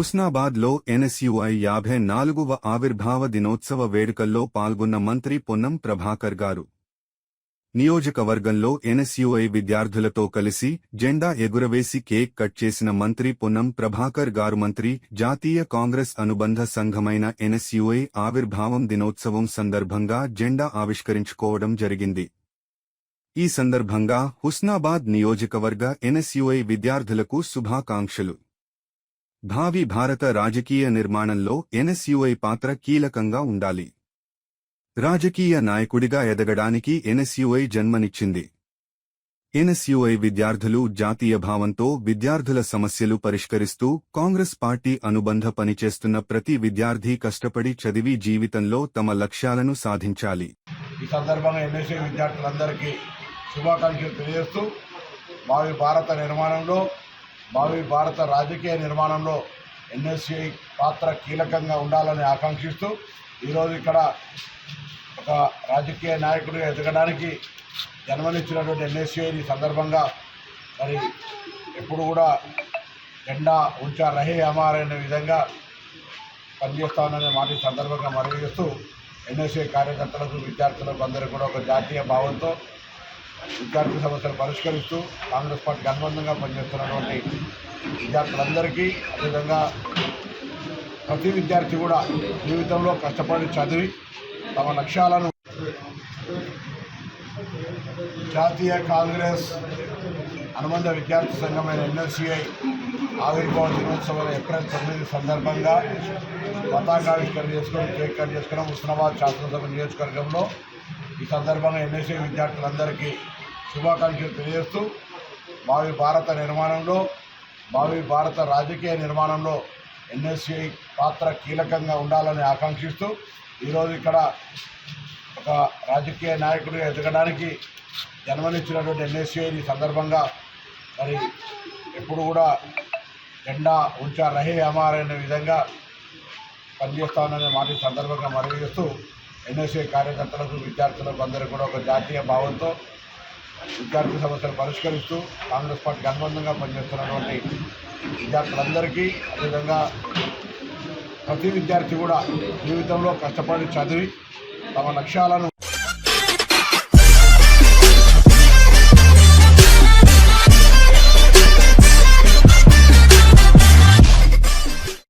హుస్నాబాద్లో NSUI యాభై నాలుగవ ఆవిర్భావ దినోత్సవ వేడుకల్లో పాల్గొన్న మంత్రి పొన్నం ప్రభాకర్ గారు. నియోజకవర్గంలో ఎన్ఎస్యుఐ విద్యార్థులతో కలిసి జెండా ఎగురవేసి కేక్ కట్ చేసిన మంత్రి పొన్నం ప్రభాకర్ గారు మంత్రి జాతీయ కాంగ్రెస్ అనుబంధ సంఘమైన ఎన్ఎస్యుఐ ఆవిర్భావం దినోత్సవం సందర్భంగా జెండా ఆవిష్కరించుకోవడం జరిగింది. ఈ సందర్భంగా హుస్నాబాద్ నియోజకవర్గ ఎన్ఎస్యుఐ విద్యార్థులకు శుభాకాంక్షలు. భావి భారత రాజకీయ నిర్మాణంలో ఎన్ఎస్యుఐ పాత్ర కీలకంగా ఉండాలి. రాజకీయ నాయకుడిగా ఎదగడానికి ఎన్ఎస్యుఐ జన్మనిచ్చింది. ఎన్ఎస్యుఐ విద్యార్థులు జాతీయ భావంతో విద్యార్థుల సమస్యలు పరిష్కరిస్తూ కాంగ్రెస్ పార్టీ అనుబంధ పనిచేస్తున్న ప్రతి విద్యార్థి కష్టపడి చదివి జీవితంలో తమ లక్ష్యాలను సాధించాలి. ఈ సందర్భంగా ఎన్ఎస్యు విద్యార్థులందరికీ శుభాకాంక్షలు తెలియజేస్తూ భావి భారత నిర్మాణంలో భావి భారత రాజకీయ నిర్మాణంలో ఎన్ఎస్ఏ పాత్ర కీలకంగా ఉండాలని ఆకాంక్షిస్తూ ఈరోజు ఇక్కడ ఒక రాజకీయ నాయకుడిగా ఎదగడానికి జన్మనిచ్చినటువంటి ఎన్ఎస్సీఐని సందర్భంగా మరి ఎప్పుడు కూడా జెండా ఉంచా రహే అమార్ అనే విధంగా పనిచేస్తాననే మాట సందర్భంగా మనవి చేస్తూ ఎన్ఎస్ఏ కార్యకర్తలకు విద్యార్థులకు అందరికీ కూడా ఒక జాతీయ భావంతో విద్యార్థి సమస్యలు పరిష్కరిస్తూ కాంగ్రెస్ పార్టీకి అనుబంధంగా పనిచేస్తున్నటువంటి విద్యార్థులందరికీ అదేవిధంగా ప్రతి విద్యార్థి కూడా జీవితంలో కష్టపడి చదివి తమ లక్ష్యాలను జాతీయ కాంగ్రెస్ అనుబంధ విద్యార్థి సంఘమైన ఎన్ఎస్సిఐ ఆవిర్భావ దినోత్సవం ఏప్రిల్ తొమ్మిది సందర్భంగా పతాకావిష్కరణ చేసుకొని కేక్ కట్ చేసుకున్నాం ఉస్మానాబాద్ శాసనసభ నియోజకవర్గంలో ఈ సందర్భంగా ఎన్ఎస్సీ విద్యార్థులందరికీ శుభాకాంక్షలు తెలియజేస్తూ భావి భారత నిర్మాణంలో భావి భారత రాజకీయ నిర్మాణంలో ఎన్ఎస్సీ పాత్ర కీలకంగా ఉండాలని ఆకాంక్షిస్తూ ఈరోజు ఇక్కడ ఒక రాజకీయ నాయకుడిగా ఎదగడానికి జన్మనిచ్చినటువంటి ఎన్ఎస్సీని సందర్భంగా మరి ఎప్పుడు కూడా జెండా ఉంచా రహే అమార్ విధంగా పనిచేస్తాననే మాట సందర్భంగా మనవి చేస్తూ ఎన్ఎస్ఏ కార్యకర్తలకు విద్యార్థులకు అందరికీ కూడా ఒక జాతీయ భావంతో విద్యార్థి సమస్యలు పరిష్కరిస్తూ కాంగ్రెస్ పార్టీకి అనుబంధంగా పనిచేస్తున్నటువంటి విద్యార్థులందరికీ అదేవిధంగా ప్రతి విద్యార్థి కూడా జీవితంలో కష్టపడి చదివి తమ లక్ష్యాలను